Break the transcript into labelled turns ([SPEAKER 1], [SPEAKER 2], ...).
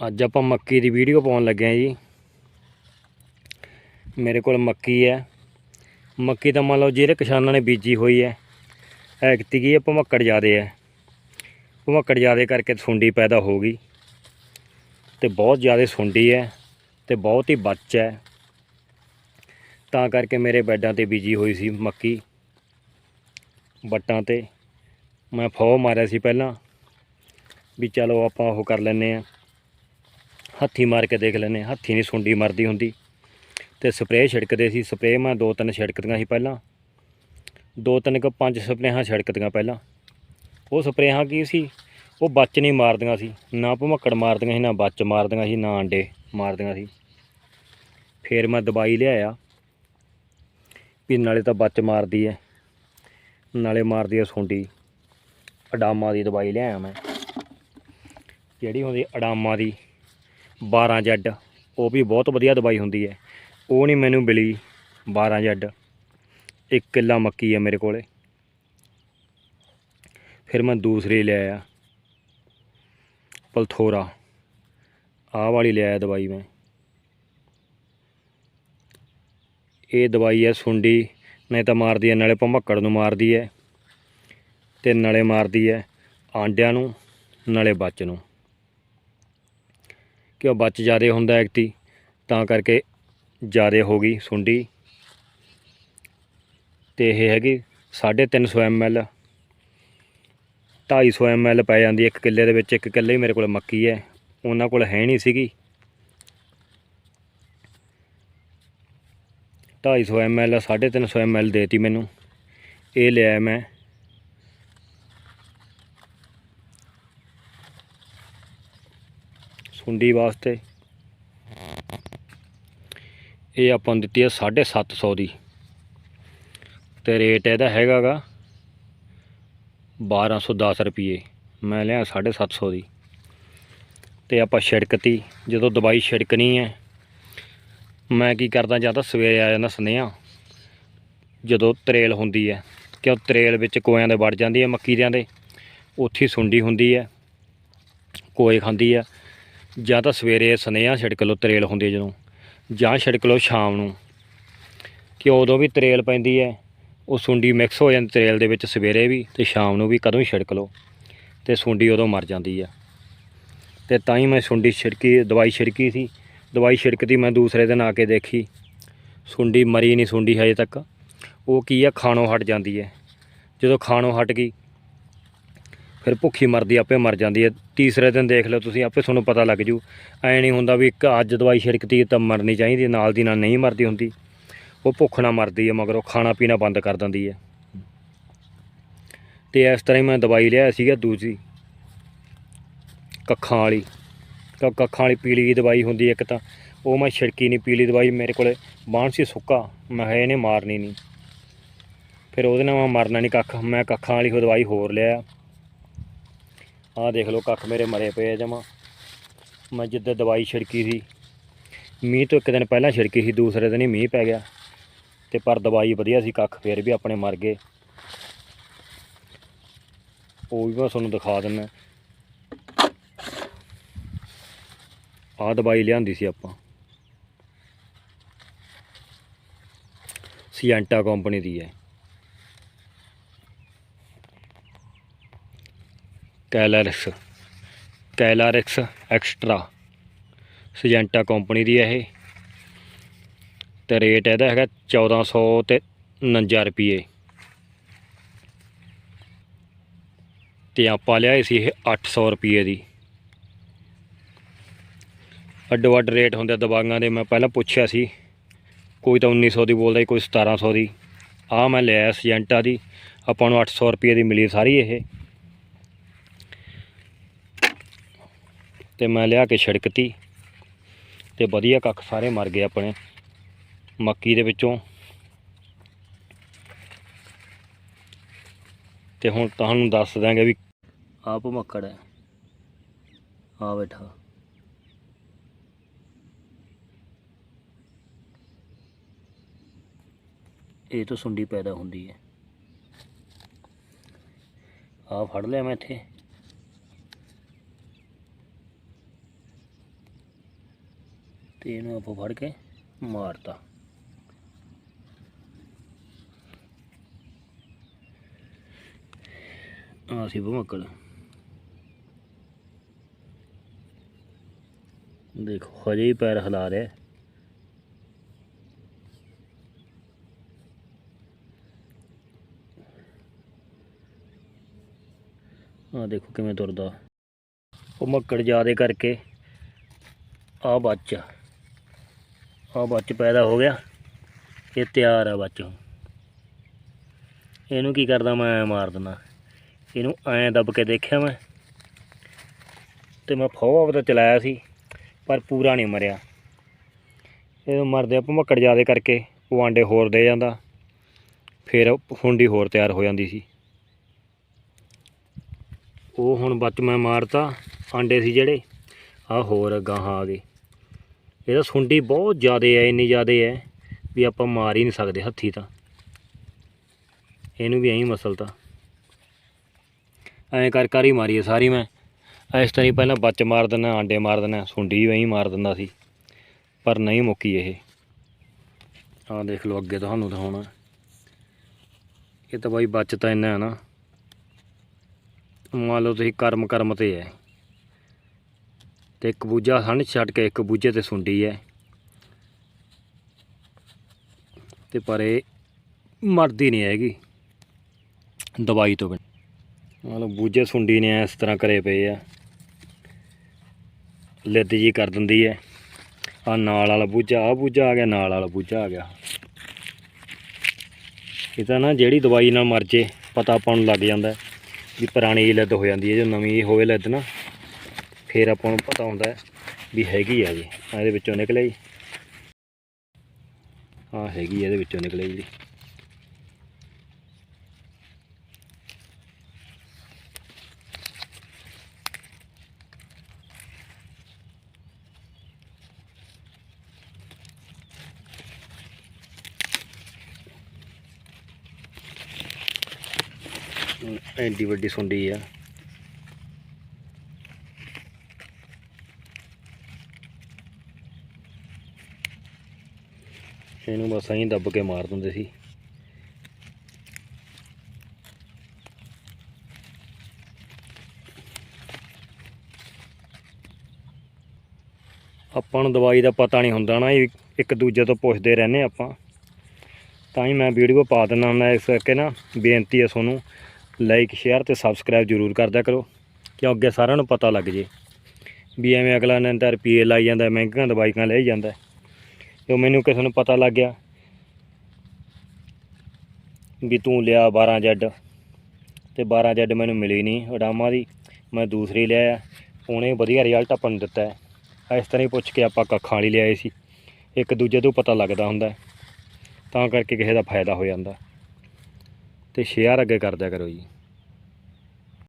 [SPEAKER 1] ਅੱਜ ਆਪਾਂ ਮੱਕੀ ਦੀ ਵੀਡੀਓ ਪਾਉਣ ਲੱਗੇ ਆ ਜੀ। ਮੇਰੇ ਕੋਲ ਮੱਕੀ ਹੈ। ਮੱਕੀ ਤਾਂ ਮੰਨ ਲਓ ਜਿਹੜੇ ਕਿਸਾਨਾਂ ਨੇ ਬੀਜੀ ਹੋਈ ਹੈ ਐਕਤੀ ਕੀ ਹੈ ਭਮੱਕੜ ਜ਼ਿਆਦੇ ਹੈ। ਭਮੱਕੜ ਜ਼ਿਆਦੇ ਕਰਕੇ ਸੁੰਡੀ ਪੈਦਾ ਹੋ ਗਈ। ਤੇ ਬਹੁਤ ਜ਼ਿਆਦੇ ਸੁੰਡੀ ਹੈ ਤੇ ਬਹੁਤ ਹੀ ਬੱਚ ਹੈ। ਤਾਂ ਕਰਕੇ ਮੇਰੇ ਬੈੱਡਾਂ ਤੇ ਬੀਜੀ ਹੋਈ ਸੀ ਮੱਕੀ। ਵੱਟਾਂ ਤੇ ਮੈਂ ਫੋ ਮਾਰਿਆ ਸੀ ਪਹਿਲਾਂ। ਵੀ ਚਲੋ ਆਪਾਂ ਉਹ ਕਰ ਲੈਨੇ ਆ ਹੱਥੀ ਮਾਰ ਕੇ ਦੇਖ ਲੈਨੇ ਹਾਂ। ਹੱਥੀ ਨਹੀਂ ਸੁੰਡੀ ਮਰਦੀ ਹੁੰਦੀ। ਤੇ ਸਪਰੇਅ ਛਿੜਕਦੇ ਸੀ। ਸਪਰੇਅ ਮੈਂ ਦੋ ਤਿੰਨ ਛਿੜਕਦੀਆਂ ਸੀ ਪਹਿਲਾਂ। ਦੋ ਤਿੰਨ ਕੁ ਪੰਜ ਸਪਰੇਹਾਂ ਛਿੜਕਦੀਆਂ ਪਹਿਲਾਂ। ਉਹ ਸਪਰੇਹਾਂ ਕੀ ਸੀ? ਉਹ ਬੱਚ ਨਹੀਂ ਮਾਰਦੀਆਂ ਸੀ। ਨਾ ਭਮੱਕੜ ਮਾਰਦੀਆਂ ਸੀ, ਨਾ ਬੱਚ ਮਾਰਦੀਆਂ ਸੀ, ਨਾ ਅੰਡੇ ਮਾਰਦੀਆਂ ਸੀ। ਫਿਰ ਮੈਂ ਦਵਾਈ ਲਿਆਇਆ। ਵੀ ਨਾਲੇ ਤਾਂ ਬੱਚ ਮਾਰਦੀ ਹੈ ਨਾਲੇ ਮਾਰਦੀ ਹੈ ਸੁੰਡੀ। ਅਡਾਮਾ ਦੀ ਦਵਾਈ ਲਿਆਇਆ ਮੈਂ। ਜਿਹੜੀ ਹੁੰਦੀ? ਅਡਾਮਾ ਦੀ। 12 ਜੈਡ। ਉਹ ਵੀ ਬਹੁਤ ਵਧੀਆ ਦਵਾਈ ਹੁੰਦੀ ਹੈ। ਉਹ ਨਹੀਂ ਮੈਨੂੰ ਮਿਲੀ 12 ਜੈਡ। ਇੱਕ ਕਿੱਲਾ ਮੱਕੀ ਹੈ ਮੇਰੇ ਕੋਲੇ। ਫਿਰ ਮੈਂ ਦੂਸਰੀ ਲੈ ਆਇਆ। ਪਲਥੋਰਾ। ਆਹ ਵਾਲੀ ਲੈ ਆਇਆ ਦਵਾਈ ਮੈਂ। ਇਹ ਦਵਾਈ ਹੈ ਸੁੰਡੀ, ਨਹੀਂ ਤਾਂ ਮਾਰਦੀ ਹੈ, ਨਾਲੇ ਭਮੱਕੜ ਨੂੰ ਮਾਰਦੀ ਹੈ ਤੇ ਨਾਲੇ ਮਾਰਦੀ ਹੈ ਆਂਡਿਆਂ ਨੂੰ, ਨਾਲੇ ਬੱਚ ਨੂੰ। ਕਿ ਉਹ ਬੱਚ ਜ਼ਿਆਦੇ ਹੁੰਦਾ ਐਕਤੀ ਤਾਂ ਕਰਕੇ ਜ਼ਿਆਦੇ ਹੋ ਗਈ ਸੁੰਡੀ। ਤੇ ਇਹ ਹੈਗੀ 350 ml 250 ml ਪੈ ਜਾਂਦੀ ਇੱਕ ਕਿੱਲੇ ਦੇ ਵਿੱਚ, ਇੱਕ ਕਿੱਲੇ ਹੀ ਮੇਰੇ ਕੋਲ ਮੱਕੀ ਹੈ ਉਹਨਾਂ ਕੋਲ ਹੈ ਨਹੀਂ ਸੀਗੀ। 250 ml 350 ml ਦੇਤੀ ਮੈਨੂੰ। ਇਹ ਲਿਆ ਮੈਂ ਸੁੰਡੀ ਵਾਸਤੇ। ਇਹ ਆਪਾਂ ਨੂੰ ਦਿੱਤੀ ਹੈ 750 ਦੀ। ਤੇ ਰੇਟ ਇਹਦਾ ਹੈਗਾਗਾ 1210 ਰੁਪਏ ਮੈਂ ਲਿਆ 750 ਦੀ। ਤੇ ਆਪਾਂ ਛਿੜਕਤੀ। ਜਦੋਂ ਦਵਾਈ ਛਿੜਕਣੀ ਹੈ, ਮੈਂ ਕੀ ਕਰਦਾ ਜਾਂ ਤਾਂ ਸਵੇਰੇ ਆ ਜਾਂਦਾ ਸੁਨੇਹਾ। ਜਦੋਂ ਤਰੇਲ ਹੁੰਦੀ ਹੈ, ਕਿਉਂ ਤਰੇਲ ਵਿੱਚ ਕੋਇਆਂ ਦੇ ਵੜ ਜਾਂਦੀ ਹੈ, ਮੱਕੀ ਦਿਆਂ ਦੇ। ਉੱਥੇ ਸੁੰਡੀ ਹੁੰਦੀ ਹੈ, ਕੋਏ ਖਾਂਦੀ ਹੈ। ਜਾਂ ਤਾਂ ਸਵੇਰੇ ਸਨੇਹਾ ਛਿੜਕ ਲਓ ਤਰੇਲ ਹੁੰਦੀ ਜਦੋਂ, ਜਾਂ ਛਿੜਕ ਲਓ ਸ਼ਾਮ ਨੂੰ। ਕਿ ਉਦੋਂ ਵੀ ਤਰੇਲ ਪੈਂਦੀ ਹੈ, ਉਹ ਸੁੰਡੀ ਮਿਕਸ ਹੋ ਜਾਂਦੀ ਤਰੇਲ ਦੇ ਵਿੱਚ ਸਵੇਰੇ ਵੀ ਤੇ ਸ਼ਾਮ ਨੂੰ ਵੀ ਕਦੋਂ ਹੀ ਛਿੜਕ ਲਓ, ਤੇ ਸੁੰਡੀ ਉਦੋਂ ਮਰ ਜਾਂਦੀ ਆ ਤੇ ਤਾਂ ਹੀ ਮੈਂ ਸੁੰਡੀ ਛਿੜਕੀ, ਦਵਾਈ ਛਿੜਕੀ ਸੀ। ਦਵਾਈ ਛਿੜਕਦੀ ਮੈਂ ਦੂਸਰੇ ਦਿਨ ਆ ਕੇ ਦੇਖੀ। ਸੁੰਡੀ ਮਰੀ ਨਹੀਂ ਸੁੰਡੀ ਹਜੇ ਤੱਕ। ਉਹ ਕੀ ਆ ਖਾਣੋਂ ਹਟ ਜਾਂਦੀ ਹੈ। ਜਦੋਂ ਖਾਣੋਂ ਹਟ ਗਈ ਫਿਰ ਭੁੱਖੀ ਮਰਦੀ ਆਪੇ ਮਰ ਜਾਂਦੀ ਹੈ। ਤੀਸਰੇ ਦਿਨ ਦੇਖ ਲਓ ਤੁਸੀਂ, ਆਪੇ ਤੁਹਾਨੂੰ ਪਤਾ ਲੱਗ ਜੂ। ਐ ਨਹੀਂ ਹੁੰਦਾ ਵੀ ਇੱਕ ਅੱਜ ਦਵਾਈ ਛਿੜਕਤੀ ਤਾਂ ਮਰਨੀ ਚਾਹੀਦੀ, ਨਾਲ ਦੀ ਨਾਲ ਨਹੀਂ ਮਰਦੀ ਹੁੰਦੀ। ਉਹ ਭੁੱਖ ਨਾਲ ਮਰਦੀ ਹੈ, ਮਗਰ ਉਹ ਖਾਣਾ ਪੀਣਾ ਬੰਦ ਕਰ ਦਿੰਦੀ ਹੈ। ਤੇ ਇਸ ਤਰ੍ਹਾਂ ਹੀ ਮੈਂ ਦਵਾਈ ਲਿਆ ਸੀਗਾ ਦੂਜੀ। ਕੱਖਾਂ ਵਾਲੀ। ਕ- ਕੱਖਾਂ ਵਾਲੀ ਪੀਲੀ ਜਿਹੀ ਦਵਾਈ ਹੁੰਦੀ ਇੱਕ ਤਾਂ। ਉਹ ਮੈਂ ਛਿੜਕੀ ਨਹੀਂ, ਪੀਲੀ ਦਵਾਈ ਮੇਰੇ ਕੋਲੇ ਬਾਣ ਸੀ ਸੁੱਕਾ। ਮੈਂ ਕਿਹਾ ਇਹਨੇ ਮਾਰਨੀ ਨਹੀਂ। ਫਿਰ ਉਹਦੇ ਨਾਲ ਮੈਂ ਮਰਨਾ ਨਹੀਂ ਕੱਖ। ਮੈਂ ਕੱਖਾਂ ਵਾਲੀ ਉਹ ਦਵਾਈ ਹੋਰ ਲਿਆ। ਆਹ ਦੇਖ ਲਓ ਕੱਖ ਮੇਰੇ ਮਰੇ ਪਏ ਆ ਜਮਾ। ਮੈਂ ਜਿੱਦਾਂ ਦਵਾਈ ਛਿੜਕੀ ਸੀ, ਮੀਂਹ ਤੋਂ ਇੱਕ ਦਿਨ ਪਹਿਲਾਂ ਛਿੜਕੀ ਸੀ, ਦੂਸਰੇ ਦਿਨ ਹੀ ਮੀਂਹ ਪੈ ਗਿਆ। ਤੇ ਪਰ ਦਵਾਈ ਵਧੀਆ ਸੀ, ਕੱਖ ਫੇਰ ਵੀ ਆਪਣੇ ਮਰ ਗਏ। ਉਹ ਵੀ ਮੈਂ ਤੁਹਾਨੂੰ ਦਿਖਾ ਦਿੰਦਾ। ਆਹ ਦਵਾਈ ਲਿਆਂਦੀ ਸੀ ਆਪਾਂ। ਸੀਐਂਟਾ ਕੰਪਨੀ ਦੀ ਹੈ। ਕੈਲਾਰਿਕਸ। ਕੈਲਾਰਿਕਸ ਐਕਸਟਰਾ। ਸੀਜੈਂਟਾ ਕੰਪਨੀ ਦੀ ਹੈ ਇਹ। ਤੇ ਰੇਟ ਇਹਦਾ ਹੈਗਾ 1400 ਤੇ 49 ਰੁਪਏ ਤੇ ਆਪਾਂ ਲਿਆਏ ਸੀ ਇਹ 800 ਰੁਪਏ ਦੀ। ਅੱਡੋ ਅੱਡ ਰੇਟ ਹੁੰਦੇ ਆ ਦਵਾਈਆਂ ਦੇ ਮੈਂ ਪਹਿਲਾਂ ਪੁੱਛਿਆ ਸੀ। ਕੋਈ ਤਾਂ 1900 ਦੀ ਬੋਲਦਾ ਸੀ, ਕੋਈ 1700 ਦੀ। ਆ ਮੈਂ ਲਿਆ ਸੀਜੈਂਟਾ ਦੀ। ਆਪਾਂ ਨੂੰ 800 ਰੁਪਏ ਦੀ ਮਿਲੀ ਸਾਰੀ ਇਹ। ਤੇ ਮੈਂ ਲਿਆ ਕੇ ਛਿੜਕਤੀ ਤੇ ਵਧੀਆ ਕੱਖ ਸਾਰੇ ਮਰ ਗਏ ਆਪਣੇ ਮੱਕੀ ਦੇ ਵਿੱਚੋਂ। ਤੇ ਹੁਣ ਤੁਹਾਨੂੰ ਦੱਸ ਦਾਂਗੇ ਵੀ ਆਪ ਮੱਕੜ ਹੈ। ਆ ਬੈਠਾ। ਇਹ ਤੋਂ ਸੁੰਡੀ ਪੈਦਾ ਹੁੰਦੀ ਹੈ। ਆ ਫੜ ਲਿਆ ਮੈਂ ਇੱਥੇ। ਤੇ ਇਹਨੂੰ ਆਪਾਂ ਫੜ ਕੇ ਮਾਰਤਾ। ਆ ਸੀ ਭਮੱਕੜ ਦੇਖੋ, ਹਜੇ ਹੀ ਪੈਰ ਹਿਲਾ ਰਿਹਾ। ਹੈ। ਆ ਦੇਖੋ ਕਿਵੇਂ ਤੁਰਦਾ। ਉਹ ਮੱਕੜ ਜਿਆਦੇ ਕਰਕੇ ਆ ਬੱਚ ਆ ਬੱਚ ਪੈਦਾ ਹੋ ਗਿਆ। ਇਹ ਤਿਆਰ ਆ ਬੱਚ ਇਹਨੂੰ ਕੀ ਕਰਦਾ ਮੈਂ ਐਂ ਮਾਰ ਦਿੰਦਾ। ਇਹਨੂੰ ਐਂ ਦੱਬ ਕੇ ਦੇਖਿਆ ਮੈਂ। ਤੇ ਮੈਂ ਫੋਵਾ ਤਾਂ ਚਲਾਇਆ ਸੀ, ਪਰ ਪੂਰਾ ਨਹੀਂ ਮਰਿਆ। ਇਹ ਮਰਦੇ ਆ ਭਮੱਕੜ ਜਿਆਦੇ ਕਰਕੇ ਉਹ ਆਂਡੇ ਹੋਰ ਦੇ ਜਾਂਦਾ। ਫਿਰ ਹੁੰਡੀ ਹੋਰ ਤਿਆਰ ਹੋ ਜਾਂਦੀ ਸੀ। ਉਹ ਹੁਣ ਬੱਚ ਮੈਂ ਮਾਰਤਾ। ਆਂਡੇ ਸੀ ਜਿਹੜੇ ਆ ਹੋਰ ਗਾਹਾਂ ਆ ਗਏ। ਇਹਦਾ ਸੁੰਡੀ ਬਹੁਤ ਜ਼ਿਆਦਾ ਹੈ ਇੰਨੀ ਜ਼ਿਆਦਾ ਹੈ ਵੀ ਆਪਾਂ ਮਾਰ ਹੀ ਨਹੀਂ ਸਕਦੇ ਹੱਥੀ ਤਾਂ। ਇਹਨੂੰ ਵੀ ਐਂ ਮਸਲਤਾ ਐਂ ਕਰ ਕਰ ਹੀ ਮਾਰੀ ਹੈ ਸਾਰੀ ਮੈਂ। ਇਸ ਤਰ੍ਹਾਂ ਹੀ ਪਹਿਲਾਂ ਬੱਚ ਮਾਰ ਦਿੰਦਾ, ਆਂਡੇ ਮਾਰ ਦਿੰਦਾ, ਸੁੰਡੀ ਵੀ ਐਂ ਮਾਰ ਦਿੰਦਾ ਸੀ। ਪਰ ਨਹੀਂ ਮੁੱਕੀ ਇਹ। ਆਹ ਦੇਖ ਲਓ ਅੱਗੇ ਤੁਹਾਨੂੰ ਦਿਖਾਉਣਾ। ਇਹ ਤਾਂ ਬਾਈ ਬੱਚ ਤਾਂ ਇੰਨਾ ਹੈ ਨਾ। ਮੰਨ ਲਓ ਤੁਸੀਂ ਕਰਮ ਕਰਮ ਤੇ ਹੈ। ਤੇ ਇੱਕ ਬੂਝਾ ਹਣ ਛੱਡ ਕੇ ਇੱਕ ਬੂਝੇ ਤੇ ਸੁੰਡੀ ਹੈ ਤੇ ਪਰ ਇਹ ਮਰਦੀ ਨਹੀਂ ਹੈਗੀ। ਦਵਾਈ ਤੋਂ ਬਿਨਾਂ। ਮਤਲਬ ਬੂਜੇ ਬੂਝੇ ਸੁੰਡੀ ਨੇ ਇਸ ਤਰ੍ਹਾਂ ਕਰੇ ਪਏ ਆ। ਲਿੱਦ ਜੀ ਕਰ ਦਿੰਦੀ ਹੈ ਆ ਨਾਲ ਵਾਲਾ ਬੂਜਾ ਆ ਬੂਜਾ ਆ ਗਿਆ, ਨਾਲ ਵਾਲਾ ਬੂਜਾ ਆ ਗਿਆ। ਇਹ ਤਾਂ ਨਾ ਜਿਹੜੀ ਦਵਾਈ ਨਾਲ ਮਰ ਜੇ, ਪਤਾ ਆਪਾਂ ਨੂੰ ਲੱਗ ਜਾਂਦਾ ਵੀ ਪੁਰਾਣੀ ਲਿੱਦ ਹੋ ਜਾਂਦੀ ਹੈ ਜੋ ਨਵੀਂ ਹੋਵੇ ਲਿੱਦ ਨਾ। ਫਿਰ ਆਪਾਂ ਨੂੰ ਪਤਾ ਹੁੰਦਾ ਵੀ ਹੈਗੀ ਆ ਜੀ। ਆਹ ਇਹਦੇ ਵਿੱਚੋਂ ਨਿਕਲੇ ਜੀ। ਆ ਹੈਗੀ ਇਹਦੇ ਵਿੱਚੋਂ ਨਿਕਲੇ ਜੀ। ਐਡੀ ਵੱਡੀ ਸੁੰਡੀ ਆ। ਇਹਨੂੰ ਬਸ ਐਂ ਦੱਬ ਕੇ ਮਾਰ ਦਿੰਦੇ ਸੀ। ਆਪਾਂ ਨੂੰ ਦਵਾਈ ਦਾ ਪਤਾ ਨਹੀਂ ਹੁੰਦਾ ਨਾ ਇੱਕ ਦੂਜੇ ਤੋਂ ਪੁੱਛਦੇ ਰਹਿੰਦੇ ਆਪਾਂ। ਤਾਂ ਹੀ ਮੈਂ ਵੀਡੀਓ ਪਾ ਦਿੰਦਾ ਹੁੰਦਾ ਇਸ ਕਰਕੇ ਨਾ, ਬੇਨਤੀ ਹੈ ਤੁਹਾਨੂੰ ਲਾਈਕ ਸ਼ੇਅਰ ਤੇ ਸਬਸਕ੍ਰਾਈਬ ਜ਼ਰੂਰ ਕਰਦਿਆ ਕਰੋ ਕਿਉਂ ਅੱਗੇ ਸਾਰਿਆਂ ਨੂੰ ਪਤਾ ਲੱਗ ਜੇ, ਵੀ ਐਵੇਂ ਅਗਲਾ ਨੇ ਤਾਂ ਰੁਪਏ ਲਾਈ ਜਾਂਦਾ, ਮਹਿੰਗੀਆਂ ਦਵਾਈਆਂ ਲੈ ਜਾਂਦਾ। ਜੋ ਮੈਨੂੰ ਕਿਸੇ ਨੂੰ ਪਤਾ ਲੱਗ ਗਿਆ ਵੀ ਤੂੰ ਲਿਆ 12 ਜੈਡ ਤੇ 12 ਜੈਡ ਮੈਨੂੰ ਮਿਲੀ ਨਹੀਂ ਉਡਾਮਾ ਦੀ। ਮੈਂ ਦੂਸਰੀ ਲਿਆ ਉਹਨੇ ਵਧੀਆ ਰਿਜ਼ਲਟ ਆਪਾਂ ਨੂੰ ਦਿੱਤਾ ਹੈ। ਇਸ ਤਰ੍ਹਾਂ ਹੀ ਪੁੱਛ ਕੇ ਆਪਾਂ ਕੱਖਾਂ ਵਾਲੀ ਲਿਆਏ ਸੀ। ਇੱਕ ਦੂਜੇ ਤੋਂ ਪਤਾ ਲੱਗਦਾ ਹੁੰਦਾ ਤਾਂ ਕਰਕੇ ਕਿਸੇ ਦਾ ਫਾਇਦਾ ਹੋ ਜਾਂਦਾ। ਤੇ ਸ਼ੇਅਰ ਅੱਗੇ ਕਰਦਿਆ ਕਰੋ ਜੀ।